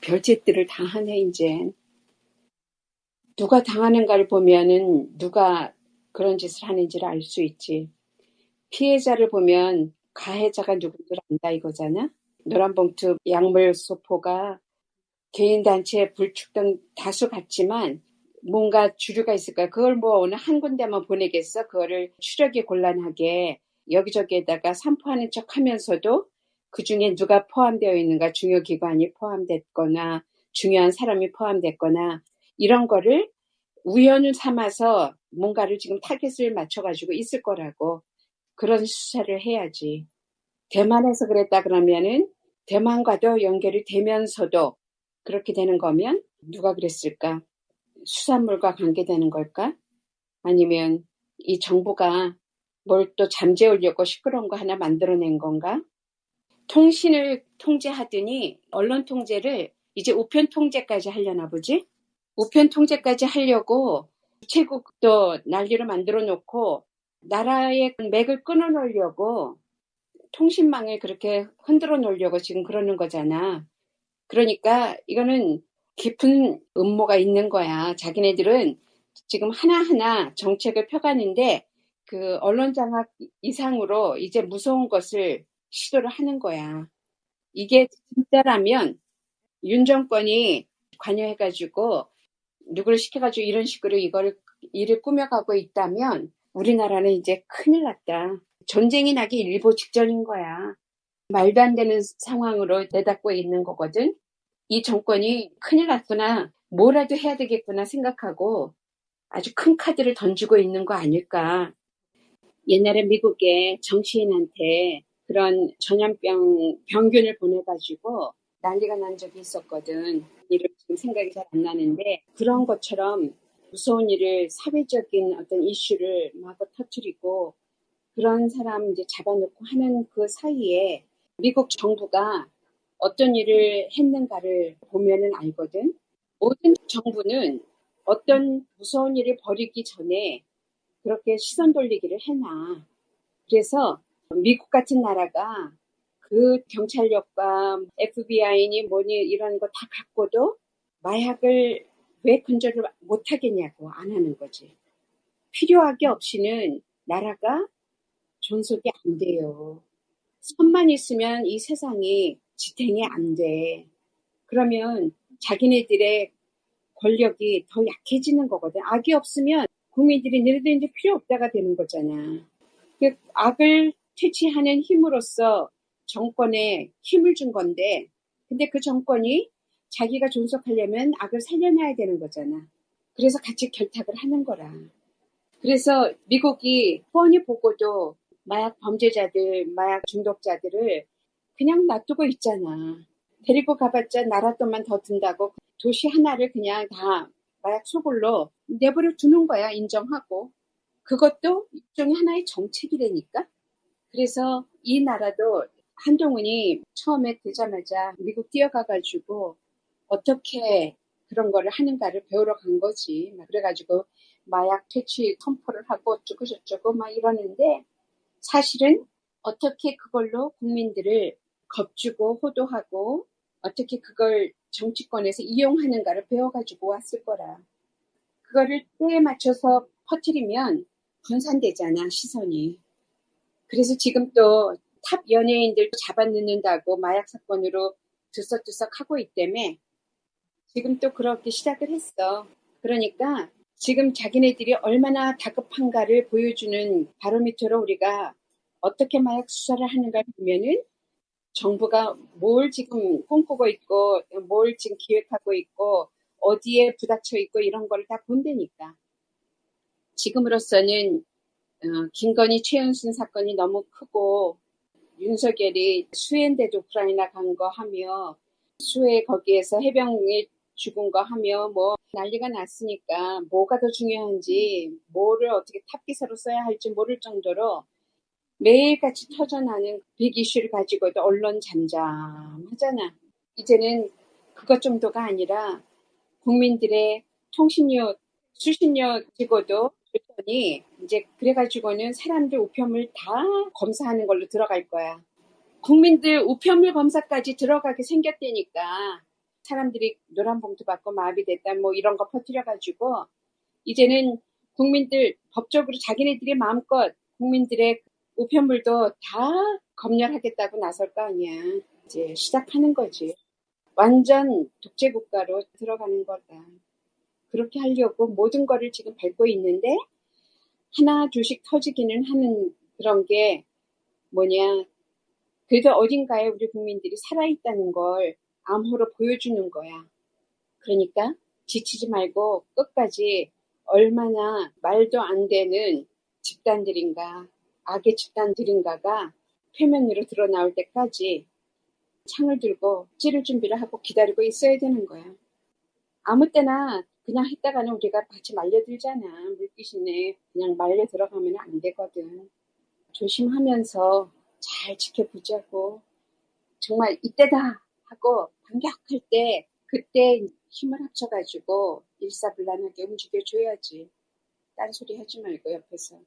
별짓들을 다 하네, 이제. 누가 당하는가를 보면은 누가 그런 짓을 하는지를 알 수 있지. 피해자를 보면 가해자가 누군지 안다 이거잖아. 노란봉투 약물 소포가 개인단체 불축 등 다수 같지만 뭔가 주류가 있을까? 그걸 뭐 어느 한 군데만 보내겠어? 그거를 추적이 곤란하게 여기저기에다가 산포하는 척 하면서도 그 중에 누가 포함되어 있는가, 중요 기관이 포함됐거나, 중요한 사람이 포함됐거나, 이런 거를 우연을 삼아서 뭔가를 지금 타겟을 맞춰가지고 있을 거라고 그런 수사를 해야지. 대만에서 그랬다 그러면은 대만과도 연결이 되면서도 그렇게 되는 거면 누가 그랬을까? 수산물과 관계되는 걸까? 아니면 이 정부가 뭘 또 잠재우려고 시끄러운 거 하나 만들어낸 건가? 통신을 통제하더니 언론 통제를 이제 우편 통제까지 하려나 보지? 우편 통제까지 하려고 우체국도 난리로 만들어 놓고 나라의 맥을 끊어 놓으려고 통신망을 그렇게 흔들어 놓으려고 지금 그러는 거잖아. 그러니까 이거는 깊은 음모가 있는 거야. 자기네들은 지금 하나하나 정책을 펴가는데 그 언론 장악 이상으로 이제 무서운 것을 시도를 하는 거야. 이게 진짜라면 윤 정권이 관여해가지고 누구를 시켜가지고 이런 식으로 이걸 일을 꾸며가고 있다면 우리나라는 이제 큰일 났다. 전쟁이 나기 일보 직전인 거야. 말도 안 되는 상황으로 내닫고 있는 거거든. 이 정권이 큰일 났구나. 뭐라도 해야 되겠구나 생각하고 아주 큰 카드를 던지고 있는 거 아닐까. 옛날에 미국의 정치인한테 그런 전염병 병균을 보내가지고 난리가 난 적이 있었거든. 이름 지금 생각이 잘 안 나는데 그런 것처럼 무서운 일을 사회적인 어떤 이슈를 마구 터트리고 그런 사람 이제 잡아놓고 하는 그 사이에 미국 정부가 어떤 일을 했는가를 보면은 알거든. 모든 정부는 어떤 무서운 일을 벌이기 전에 그렇게 시선 돌리기를 해놔. 그래서 미국 같은 나라가 그 경찰력과 FBI니 뭐니 이런 거 다 갖고도 마약을 왜 근절을 못 하겠냐고 안 하는 거지. 필요하게 없이는 나라가 존속이 안 돼요. 선만 있으면 이 세상이 지탱이 안 돼. 그러면 자기네들의 권력이 더 약해지는 거거든. 악이 없으면 국민들이 너희들 이제 필요 없다가 되는 거잖아. 그 악을 퇴치하는 힘으로써 정권에 힘을 준 건데, 근데 그 정권이 자기가 존속하려면 악을 살려놔야 되는 거잖아. 그래서 같이 결탁을 하는 거라. 그래서 미국이 뻔히 보고도 마약 범죄자들, 마약 중독자들을 그냥 놔두고 있잖아. 데리고 가봤자 나라 돈만 더 든다고 도시 하나를 그냥 다 마약 소굴로 내버려 두는 거야, 인정하고. 그것도 일종의 하나의 정책이라니까. 그래서 이 나라도 한동훈이 처음에 되자마자 미국 뛰어가가지고 어떻게 그런 거를 하는가를 배우러 간 거지. 그래가지고 마약 퇴치 선포를 하고 어쩌고 저쩌고 막 이러는데 사실은 어떻게 그걸로 국민들을 겁주고 호도하고 어떻게 그걸 정치권에서 이용하는가를 배워가지고 왔을 거라. 그거를 때에 맞춰서 퍼뜨리면 분산되잖아, 시선이. 그래서 지금 또 탑 연예인들도 잡아넣는다고 마약 사건으로 들썩들썩 하고 있다며 지금 또 그렇게 시작을 했어. 그러니까 지금 자기네들이 얼마나 다급한가를 보여주는 바로미터로 우리가 어떻게 마약 수사를 하는가 보면은 정부가 뭘 지금 꿈꾸고 있고 뭘 지금 기획하고 있고 어디에 부닥쳐 있고 이런 걸다 본다니까. 지금으로서는 어, 김건희 최은순 사건이 너무 크고 윤석열이 수해인데도 우크라이나 간 거 하며 수해 거기에서 해병이 죽은 거 하며 뭐 난리가 났으니까 뭐가 더 중요한지 뭐를 어떻게 탑기사로 써야 할지 모를 정도로 매일같이 터져나는 빅 이슈를 가지고도 언론 잠잠하잖아. 이제는 그것 정도가 아니라 국민들의 통신료, 수신료 찍어도 줬더니 이제 그래가지고는 사람들 우편물 다 검사하는 걸로 들어갈 거야. 국민들 우편물 검사까지 들어가게 생겼다니까 사람들이 노란 봉투 받고 마비됐다 뭐 이런 거 퍼뜨려가지고 이제는 국민들 법적으로 자기네들이 마음껏 국민들의 우편물도 다 검열하겠다고 나설 거 아니야. 이제 시작하는 거지. 완전 독재 국가로 들어가는 거다. 그렇게 하려고 모든 거를 지금 밟고 있는데 하나 둘씩 터지기는 하는 그런 게 뭐냐. 그래도 어딘가에 우리 국민들이 살아있다는 걸 암호로 보여주는 거야. 그러니까 지치지 말고 끝까지 얼마나 말도 안 되는 집단들인가, 악의 집단들인가가 표면으로 드러나올 때까지 창을 들고 찌를 준비를 하고 기다리고 있어야 되는 거야. 아무 때나 그냥 했다가는 우리가 같이 말려들잖아. 물귀신에 그냥 말려 들어가면 안 되거든. 조심하면서 잘 지켜보자고. 정말 이때다 하고 반격할 때 그때 힘을 합쳐가지고 일사불란하게 움직여줘야지. 딴소리 하지 말고 옆에서.